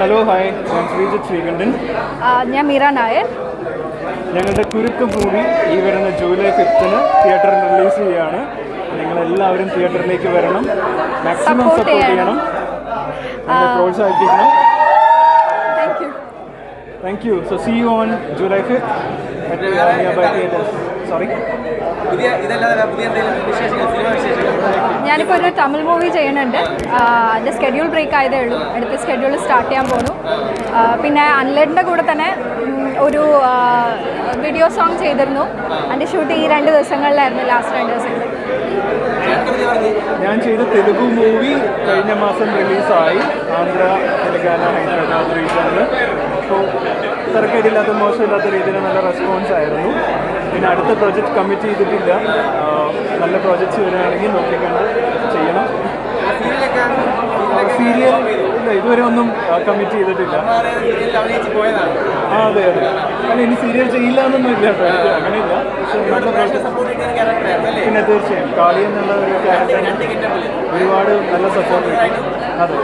Hello hi ഞാൻ ശ്രീജിത് ശ്രീകണ്ഠൻ ഞാൻ മീര നായർ. ഞങ്ങളുടെ കുരുക്ക് മൂവി ഈ വരുന്ന ജൂലൈ ഫിഫ്തിന് തിയേറ്ററിൽ റിലീസ് ചെയ്യുകയാണ് നിങ്ങളെല്ലാവരും തിയേറ്ററിലേക്ക് വരണം. മാക്സിമം സപ്പോർട്ട് ചെയ്യണം. പ്രോത്സാഹിപ്പിക്കണം. Thank you so see you on July fifth sorry പുതിയ ഇതല്ലാതെ പുതിയ എന്തെങ്കിലും വിശേഷങ്ങൾ? ഞാനിപ്പോൾ ഒരു തമിഴ് മൂവി ചെയ്യുന്നുണ്ട്. അതിന്റെ സ്കെഡ്യൂൾ ബ്രേക്ക് ആയതേ ഉള്ളൂ. അടുത്ത സ്കെഡ്യൂൾ സ്റ്റാർട്ട് ചെയ്യാൻ പോകുന്നു പിന്നെ അൺലൈഡിന്റെ കൂടെ തന്നെ ഒരു വീഡിയോ സോങ് ചെയ്തിരുന്നു. അതിന്റെ ഷൂട്ട് ഈ രണ്ട് ദിവസങ്ങളിലായിരുന്നു ലാസ്റ്റ് രണ്ട് ദിവസങ്ങളിൽ ഞാൻ ചെയ്ത തെലുഗു മൂവി കഴിഞ്ഞ മാസം റിലീസായി ആന്ധ്ര തെലങ്കാന ഹൈദരാബാദ് റീജിയനിൽ അപ്പോൾ തിരക്കേടില്ലാത്ത മോശമില്ലാത്ത രീതിയിൽ നല്ല റെസ്പോൺസ് ആയിരുന്നു. പിന്നെ അടുത്ത പ്രോജക്റ്റ് കമ്മിറ്റ് ചെയ്തിട്ടില്ല. നല്ല പ്രോജക്ട്സ് വരികയാണെങ്കിൽ നോക്കിക്കണ്ട് ചെയ്യണം. സീരിയൽ ഇല്ല ഇതുവരെ ഒന്നും കമ്മിറ്റ് ചെയ്തിട്ടില്ല. ആ അതെ അതെ. അല്ല ഇനി സീരിയൽ ചെയ്യില്ല എന്നൊന്നും ഇല്ല കേട്ടോ അങ്ങനെയില്ല. പക്ഷെ പിന്നെ തീർച്ചയായും. കാളി എന്നുള്ള ഒരു ഒരുപാട് നല്ല സപ്പോർട്ട് അതെ.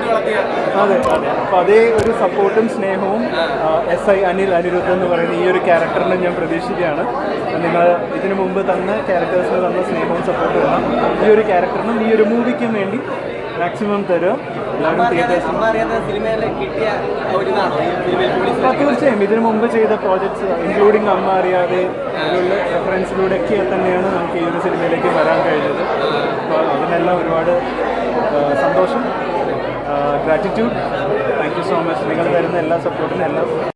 അതെ അതെ. അപ്പോൾ അതേ ഒരു സപ്പോർട്ടും സ്നേഹവും എസ് ഐ അനിൽ അനിരുദ്ധ് എന്ന് പറയുന്ന ഈ ഒരു ക്യാരക്ടറിനും ഞാൻ പ്രതീക്ഷിക്കുകയാണ്. നിങ്ങൾ ഇതിനു മുമ്പ് തന്ന ക്യാരക്ടേഴ്സിന് തന്ന സ്നേഹവും സപ്പോർട്ടും ഈ ഒരു ക്യാരക്ടറിനും ഈ ഒരു മൂവിക്കും വേണ്ടി മാക്സിമം തരും. തീർച്ചയായും. ഇതിനു മുമ്പ് ചെയ്ത പ്രോജക്ട്സ് ഇൻക്ലൂഡിങ് അമ്മ അറിയാതെ അതിലുള്ള റെഫറൻസിലൂടെയൊക്കെ തന്നെയാണ് നമുക്ക് ഈ ഒരു സിനിമയിലേക്ക് വരാൻ കഴിഞ്ഞത്. അപ്പോൾ അതിനെല്ലാം ഒരുപാട് സന്തോഷം. Gratitude thank you so much നിങ്ങൾ തരുന്ന എല്ലാ സപ്പോർട്ടിനും എല്ലാം